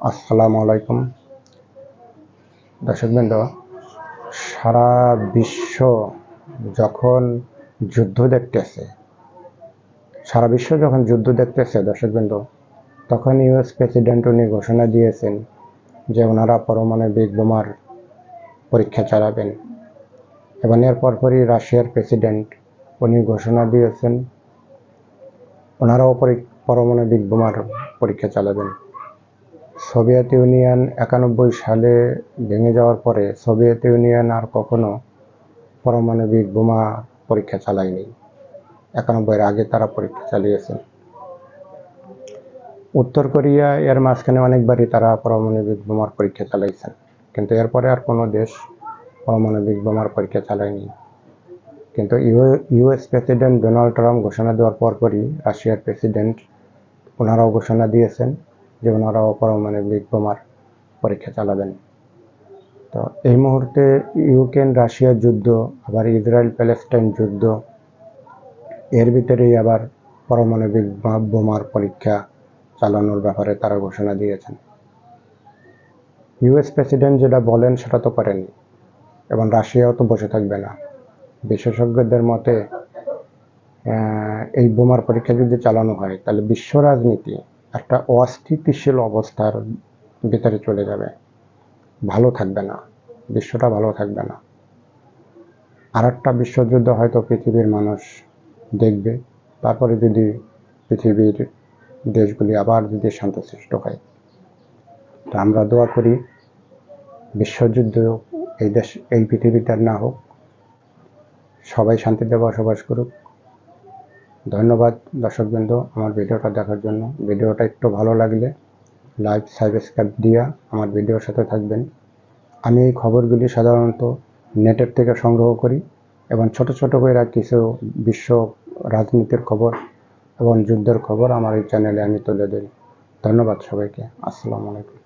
আসসালামু আলাইকুম। দর্শকবৃন্দ সারা বিশ্ব যখন যুদ্ধ দেখতেছে, সারা বিশ্ব যখন যুদ্ধ দেখতেছে দর্শকবৃন্দ তখন ইউএস প্রেসিডেন্ট উনি ঘোষণা দিয়েছেন যে ওনারা পারমাণবিক বোমার পরীক্ষা চালাবেন। এবং এর পরপরই রাশিয়ার প্রেসিডেন্ট উনি ঘোষণা দিয়েছেন, ওনারাও পরি- পারমাণবিক বোমার পরীক্ষা চালাবেন। সোভিয়েত ইউনিয়ন একানব্বই সালে ভেঙে যাওয়ার পরে সোভিয়েত ইউনিয়ন আর কখনো পারমাণবিক বোমা পরীক্ষা চালায়নি। একানব্বইয়ের আগে তারা পরীক্ষা চালিয়েছেন। উত্তর কোরিয়া এর মাঝখানে অনেকবারই তারা পারমাণবিক বোমার পরীক্ষা চালাইছেন। কিন্তু এরপরে আর কোনো দেশ পারমাণবিক বোমার পরীক্ষা চালায়নি। কিন্তু ইউ- ইউএস প্রেসিডেন্ট ডোনাল্ড ট্রাম্প ঘোষণা দেওয়ার পরপরই রাশিয়ার প্রেসিডেন্ট ওনারাও ঘোষণা দিয়েছেন যে ওনারাও পারমাণবিক বোমার পরীক্ষা চালাবেন। তো এই মুহূর্তে ইউক্রেন রাশিয়ার যুদ্ধ, আবার ইসরায়েল, প্যালেস্টাইন যুদ্ধ, এর ভিতরেই আবার পারমাণবিক বোমার পরীক্ষা চালানোর ব্যাপারে তারা ঘোষণা দিয়েছেন। ইউএস প্রেসিডেন্ট যেটা বলেন সেটা তো করেনি এবং রাশিয়াও তো বসে থাকবে না। বিশেষজ্ঞদের মতে এই বোমার পরীক্ষা যদি চালানো হয়, তাহলে বিশ্ব রাজনীতি একটা অস্থিতিশীল অবস্থার ভিতরে চলে যাবে। ভালো থাকবে না। বিশ্বটা ভালো থাকবে না। আর একটা বিশ্বযুদ্ধ হয়তো পৃথিবীর মানুষ দেখবে। তারপরে যদি পৃথিবীর দেশগুলি আবার যদি শান্তশিষ্ট হয়। তো আমরা দোয়া করি, বিশ্বযুদ্ধ এই দেশ, এই পৃথিবীতে আর না হোক, সবাই শান্তিতে বসবাস করুক। ধন্যবাদ দর্শকবৃন্দ আমার ভিডিওটা দেখার জন্য। ভিডিওটা একটু ভালো লাগলে লাইক সাবস্ক্রাইব দিয়া আমার ভিডিওর সাথে থাকবেন। আমি এই খবরগুলি সাধারণত নেটের থেকে সংগ্রহ করি এবং ছোট ছোট করে কিছু বিশ্ব রাজনীতির খবর এবং যুদ্ধের খবর আমার এই চ্যানেলে আমি তুলে দিই ধন্যবাদ সবাইকে। আসসালামু আলাইকুম।